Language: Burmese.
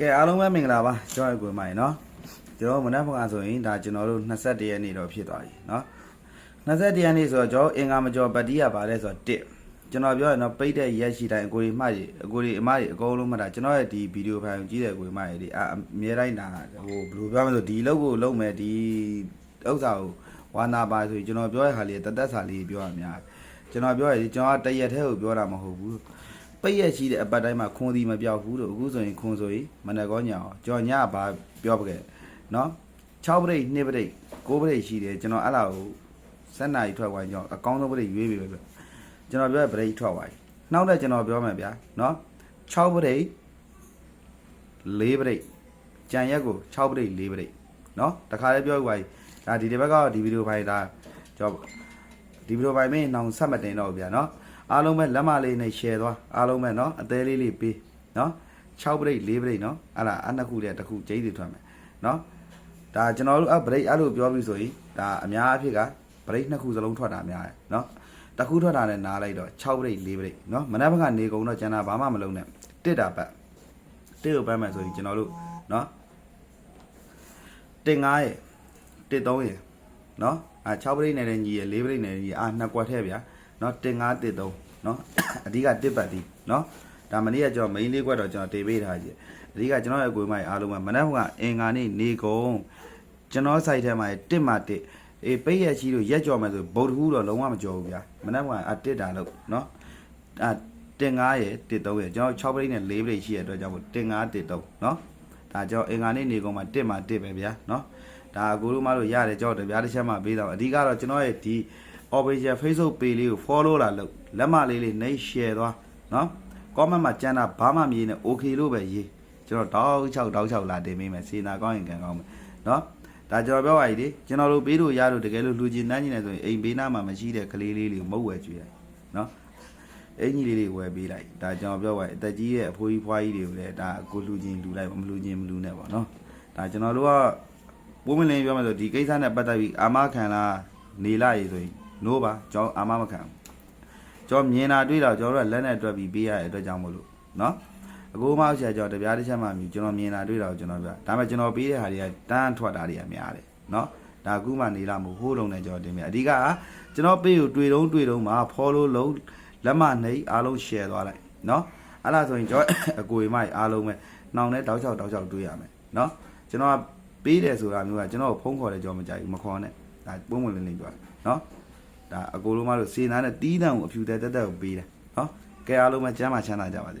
ကဲအားလုံးပဲမင်္ဂလာပါကျွန်တော်ကိုမိုင်နော်ကျွန်တော်မနက်ဖကဆိုရင်ဒါကျွန်တော်တို့21ရက်နေ့တော့ဖြစ်သွားပြီနော်21ရက်နေ့ဆိုတော့ကျွန်တော်အင်္ဂါမကျော်ပတိရပါတယ်ဆိုတော့1ကျွန်တော်ပြောရတော့ပိတ်တဲ့ရက်ရှိတိုင်းအကိုတွေမှတ်ရအကိုတွေအမတွေအကုန်လုံးမှတ်တာကျွန်တော်ရဲ့ဒီဗီဒီယိုဖိုင်ကိုကြည့်တဲ့ကိုတွေမှတ်ရဒီအအမြဲတိုင်းဒါဟိုဘယ်လိုပြောမလဲဆိုဒီလောက်ကိုလုံးမယ်ဒီဥစ္စာကိုဝါနာပါဆိုရင်ကျွန်တော်ပြောရတဲ့ခါလေးတသက်စာလေးပြောရများကျွန်တော်ပြောရဒီကျွန်တော်တရက်တည်းကိုပြောတာမဟုတ်ဘူး ပိတ်ရက်ရှိတဲ့အပတ်တိုင်းမှာခွန်ဒီမပြောက်ဘူးလို့အခုဆိုရင်ခွန်ဆိုရင်မနက်ကောညောင်ကြော်ညဘာပြောပခဲ့နော်6ပရိတ်2ပရိတ်9ပရိတ်ရှိတယ်ကျွန်တော်အဲ့လားကို7နာရီထွက်သွားကြောင်းအကောင်းဆုံးပရိတ်ရွေးပြီပဲပြောကျွန်တော်ပြောတဲ့ပရိတ်ထွက်သွားပြီနောက်လည်းကျွန်တော်ပြောမယ်ဗျာနော်6ပရိတ်4ပရိတ်ကြံရက်ကို6ပရိတ်4ပရိတ်နော်တခါလေးပြောသွားပြီဒါဒီဒီဘက်ကတော့ဒီဗီဒီယိုဖိုင်ဒါကျွန်တော်ဒီဗီဒီယိုဖိုင်မင်းနောင်ဆက်မတင်တော့ဘူးဗျာနော် အားလုံးပဲလက်မလေးနဲ့ share သွားအားလုံးပဲเนาะအသေးလေးလေးပေးเนาะ6 break 4 break เนาะအဲ့ဒါအနှစ်ခုတည်းတစ်ခုကျိန်းစီထွက်မယ်เนาะဒါကျွန်တော်တို့အ break အဲ့လိုပြောပြီဆိုရင်ဒါအများအဖြစ်က break နှစ်ခုစလုံးထွက်တာများတယ်เนาะတစ်ခုထွက်တာနဲ့နားလိုက်တော့6 break 4 break เนาะမနက်ဘက်ကနေကုန်တော့ကျန်တာဘာမှမလုံးနဲ့တစ်တာပတ်တစ်ကိုပတ်မယ်ဆိုရင်ကျွန်တော်တို့เนาะတင်9ရဲ့13ရဲ့เนาะအဲ6 break နဲ့ညီရဲ့4 break နဲ့ညီအာနှစ်ကွက်ထဲဗျာ1 နော်1513နော်အဓိကတစ်ပတ်ဒီနော်ဒါမနေ့ကကျွန်တော် main လေးကွက်တော့ကျွန်တော်တင်ပေးထားကြည့်အဓိကကျွန်တော်ရဲ့ကိုယ်မကြီးအားလုံးပဲမနက်ကအင်္ဂါနေ့နေကုန်ကျွန်တော် site ထဲမှာတစ်မှတစ်အေးပိတ်ရချီတို့ရက်ကြော်မယ်ဆိုဗုဒ္ဓဟူးတော့လုံးဝမကြော်ဘူးဗျာမနက်ကအတစ်တာလို့နော်အတင်9ရယ်13ရယ်ကျွန်တော်6ပြိတ်နဲ့4ပြိတ်ရှိရတဲ့အတွက်ကြောင့်တင်9 13နော်ဒါကြောင့်အင်္ဂါနေ့နေကုန်မှာတစ်မှတစ်ပဲဗျာနော်ဒါအကိုတို့မလို့ရတယ်ကြောက်တယ်ဗျာတစ်ချက်မှပေးတော့အဓိကတော့ကျွန်တော်ရဲ့ဒီ official Facebook page လေးကို follow လာလုပ်လက်မလေးလေးနှိပ် share သွားနော် comment မှာကြမ်းတာဘာမှမရေးနဲ့ okay လို့ပဲရေးကျွန်တော်တောက်ချောက်တောက်ချောက်လာတင်ပေးမယ်စေနာကောင်းရင်ကံကောင်းမယ်နော်ဒါကျွန်တော်ပြောပါရည်လေကျွန်တော်တို့ပေးလို့ရလို့တကယ်လို့လူချင်းတန်းကြီးနေဆိုရင်အိမ်ဘေးနားမှာမရှိတဲ့ကလေးလေးတွေကိုမုတ်ဝယ်ကျွေးလိုက်နော်အင်ကြီးလေးတွေဝယ်ပေးလိုက်ဒါကျွန်တော်ပြောပါရည်အသက်ကြီးရဲ့အဖိုးကြီးဖွားကြီးတွေကိုလည်းဒါကိုလူချင်းလူလိုက်မလူချင်းမလူနဲ့ပေါ့နော်ဒါကျွန်တော်တို့ကပုံမလင်းပြောမှဆိုဒီကိစ္စနဲ့ပတ်သက်ပြီးအာမခံလားနေလာရည်ဆိုရင် no ပါကျွန်တော်အာမမခံဘူး ကျွန်တော်မြင်တာတွေ့တာကျွန်တော်တို့ကလက်နဲ့တွက်ပြီးပေးရတဲ့အတွက်ကြောင့်မို့လို့เนาะအကိုမအောင်ဆရာကျွန်တော်တပြားတစ်ချက်မှမြည်ကျွန်တော်မြင်တာတွေ့တာကိုကျွန်တော်ပြဒါပေမဲ့ကျွန်တော်ပေးတဲ့ဟာတွေကတန်းထွက်တာတွေကများတယ်เนาะဒါအခုမှနေလာမို့ဟိုးလုံးနဲ့ကျွန်တော်တင်ပြအဓိကကကျွန်တော်ပေးကိုတွေ့တုံးတွေ့တုံးမှာ follow လုံးလက်မနှိပ်အားလုံး share သွားလိုက်เนาะအဲ့ဒါဆိုရင်ကျွန်တော်အကိုမကြီးအားလုံးပဲနှောင်နဲ့တောက်ချောက်တောက်ချောက်တွေ့ရမယ်เนาะကျွန်တော်ကပေးတယ်ဆိုတာမျိုးကကျွန်တော်ကိုဖုန်းခေါ်တယ်ကျွန်တော်မကြိုက်ဘူးမခေါ်နဲ့ဒါပုံမှန်လင်းလင်းပြောเนาะ ဒါအကိုလုံးမတို့စေနာနဲ့တီးတံကိုအဖြူတဲတက်တက်ကိုပေးတယ်နော်ကဲအားလုံးပဲကျမ်းမာချမ်းသာကြပါစေ